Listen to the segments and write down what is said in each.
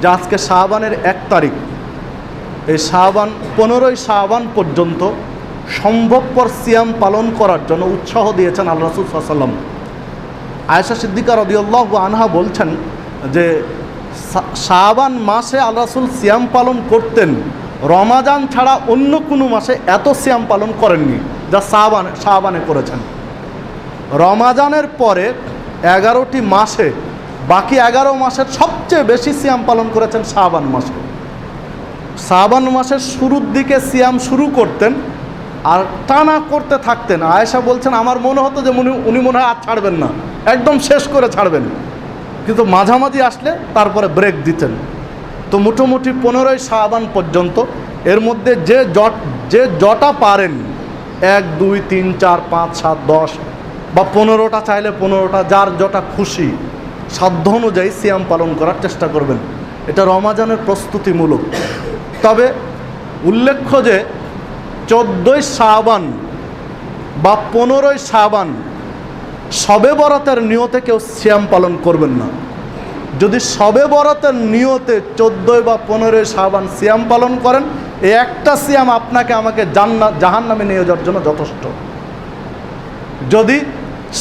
যে আজকে শাহবানের এক তারিখ। এই শাহবান, পনেরোই শাহবান পর্যন্ত সম্ভবপর সিয়াম পালন করার জন্য উৎসাহ দিয়েছেন আল্লাহ রসুল সাল্লাম আয়েশা সিদ্দিকা রদিউল্লাহ আনহা বলছেন যে শাহবান মাসে আল্লাহ রসুল সিয়াম পালন করতেন। রমাজান ছাড়া অন্য কোনো মাসে এত সিয়াম পালন করেননি যা শাহবান, শাহবানে করেছেন। রমাজানের পরে এগারোটি মাসে বাকি এগারো মাসের সবচেয়ে বেশি সিয়াম পালন করেছেন শাহবান মাসে। শাহবান মাসের শুরুর দিকে সিয়াম শুরু করতেন আর টানা করতে থাকতেন। আয়েশা বলছেন, আমার মনে হতো যে উনি উনি মনে হয় আর ছাড়বেন না। একদম শেষ করে ছাড়বেন। কিন্তু মাঝামাঝি আসলে তারপরে ব্রেক দিতেন। তো মোটামুটি পনেরোই শাহবান পর্যন্ত এর মধ্যে যে জট যে জটা পারেন, এক, দুই, তিন, চার, পাঁচ, সাত, দশ, বা পনেরোটা চাইলে পনেরোটা, যার যটা খুশি সাধ্য অনুযায়ী সিয়াম পালন করার চেষ্টা করবেন। এটা রমাজানের প্রস্তুতিমূলক। তবে উল্লেখ্য যে চোদ্দোই শাহবান বা পনেরোই শাহবান সবে বরাতের নিয়তে কেউ সিয়াম পালন করবেন না। যদি সবে বরাতের নিয়তে চোদ্দোই বা পনেরোই শাহবান সিয়াম পালন করেন, এই একটা সিয়াম আপনাকে আমাকে জান্না জাহান নামে নিয়ে যাওয়ার জন্য যথেষ্ট। যদি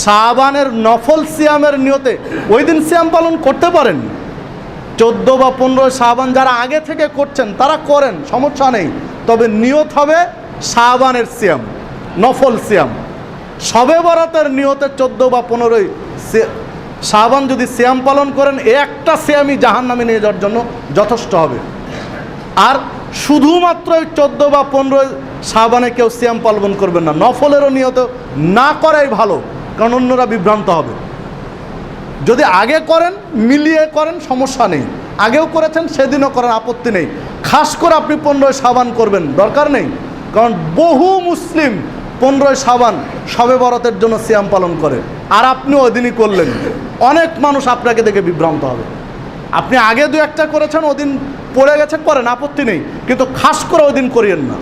শাহবানের নফল সিয়ামের নিয়তে ওই দিন সিয়াম পালন করতে পারেন। চোদ্দ বা পনেরো শাহবান যারা আগে থেকে করছেন, তারা করেন, সমস্যা নেই। তবে নিয়ত হবে শাহবানের সিয়াম, নফল সিয়াম। সবে বরাতের নিয়তে চোদ্দ বা পনেরোই শাহবান যদি সিয়াম পালন করেন, একটা সিয়ামই জাহান নামে নিয়ে যাওয়ার জন্য যথেষ্ট হবে। আর শুধুমাত্র ওই চোদ্দ বা পনেরোই শাহবানে কেউ সিয়াম পালন করবেন না, নফলেরও নিয়ত না করাই ভালো। কারণ অন্যরা বিভ্রান্ত হবে। যদি আগে করেন, মিলিয়ে করেন, সমস্যা নেই। আগেও করেছেন, সেদিনও করেন, আপত্তি নেই। খাস করে আপনি পনেরোই সাবান করবেন, দরকার নেই। কারণ বহু মুসলিম পনেরোই সাবান সবে বরতের জন্য সিয়াম পালন করে। আর আপনি ওই দিনই করলেন। অনেক মানুষ আপনাকে দেখে বিভ্রান্ত হবে। আপনি আগে দু একটা করেছেন, ওদিন পড়ে গেছে, করেন, আপত্তি নেই। কিন্তু খাস করে ওই দিন করিয়েন না।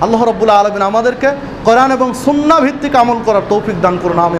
আল্লাহ রব্বুল্লাহ আলমিন আমাদেরকে কোরআন এবং সুন্না ভিত্তিক আমল করার তৌফিক দান করুন আমি